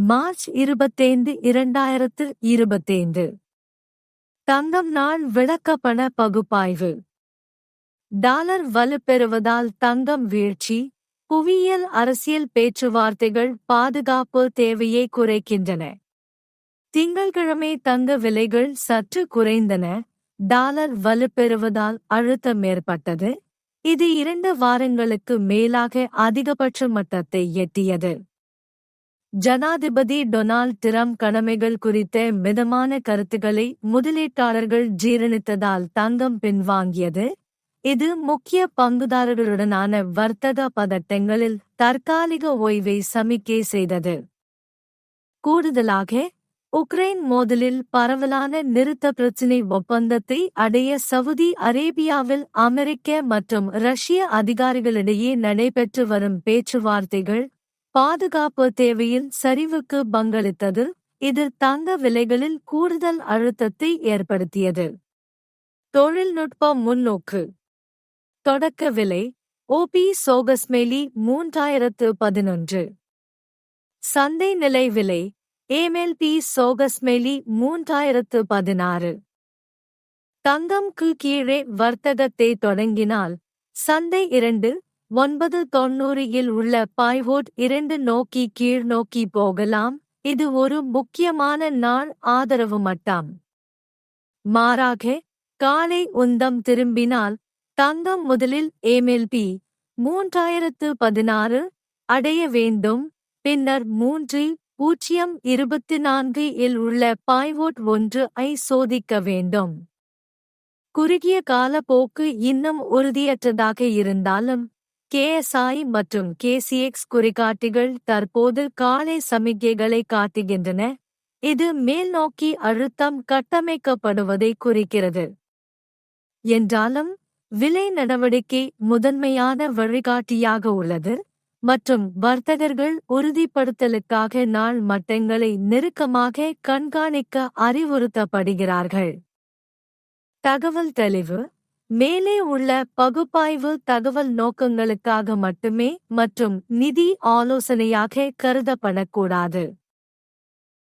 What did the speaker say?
March இருபத்தைந்து இரண்டாயிரத்து இருபத்தைந்து. தங்கம் நாள் விளக்கப்பண பகுப்பாய்வு. டாலர் வலுப்பெறுவதால் தங்கம் வீழ்ச்சி புவியியல் அரசியல் பேச்சுவார்த்தைகள் பாதுகாப்பு தேவையை குறைக்கின்றன. திங்கள்கிழமை தங்க விலைகள் சற்று குறைந்தன டாலர் வலுப்பெறுவதால் அழுத்தம் ஏற்பட்டது இது இரண்டு வாரங்களுக்கு மேலாக அதிகபட்ச மட்டத்தை எட்டியது. ஜனாதிபதி டொனால்ட் டிரம்ப் கடமைகள் குறித்த மிதமான கருத்துக்களை முதலீட்டாளர்கள் ஜீரணித்ததால் தங்கம் பின்வாங்கியது இது முக்கிய பங்குதாரர்களுடனான வர்த்தக பதட்டங்களில் தற்காலிக ஓய்வை சமிக்கை செய்தது. கூடுதலாக உக்ரைன் மோதலில் பரவலான நிறுத்த பிரச்சினை ஒப்பந்தத்தை அடைய சவுதி அரேபியாவில் அமெரிக்க மற்றும் ரஷ்ய அதிகாரிகளிடையே நடைபெற்று வரும் பேச்சுவார்த்தைகள் பாதுகாப்பு தேவையில் சரிவுக்கு பங்களித்தது. இது தங்க விலைகளில் கூடுதல் அழுத்தத்தை ஏற்படுத்தியது. தொழில்நுட்ப முன்னோக்கு. தொடக்க விலை ஓபி சோகஸ்மேலி மூன்றாயிரத்து பதினொன்று. சந்தை நிலை விலை ஏமெல்பி சோகஸ்மேலி மூன்றாயிரத்து பதினாறு. தங்கம்க்கு கீழே வர்த்தகத்தை தொடங்கினால் சந்தை இரண்டு ஒன்பது தொன்னூறில் உள்ள பாய்வோட் இரண்டு நோக்கி கீழ் நோக்கி போகலாம். இது ஒரு முக்கியமான நாள் ஆதரவு மட்டம். மாறாக காலை உந்தம் திரும்பினால் தங்கம் முதலில் ஏமெல்பி மூன்றாயிரத்து பதினாறு அடைய வேண்டும். பின்னர் மூன்று பூஜ்ஜியம் இருபத்தி நான்கு இல் உள்ள பாய்வோட் ஒன்று ஐ சோதிக்க வேண்டும். குறுகிய கால போக்கு இன்னும் உறுதியற்றதாக இருந்தாலும் கேஎஸ்ஐ மற்றும் கேசிஎக்ஸ் குறிகாட்டிகள் தற்போது காலை சமிக்கைகளை காட்டுகின்றன. இது மேல்நோக்கி அழுத்தம் கட்டமைக்கப்படுவதை குறிக்கிறது. என்றாலும் விலை நடவடிக்கை முதன்மையான வழிகாட்டியாக உள்ளது. மற்றும் வர்த்தகர்கள் உறுதிப்படுத்தலுக்காக நாள் மட்டங்களை நெருக்கமாக கண்காணிக்க அறிவுறுத்தப்படுகிறார்கள். தகவல் தெளிவு மேலே உள்ள பகுப்பாய்வு தகவல் நோக்கங்களுக்காக மட்டுமே மற்றும் நிதி ஆலோசனையாக கருதப்படக்கூடாது.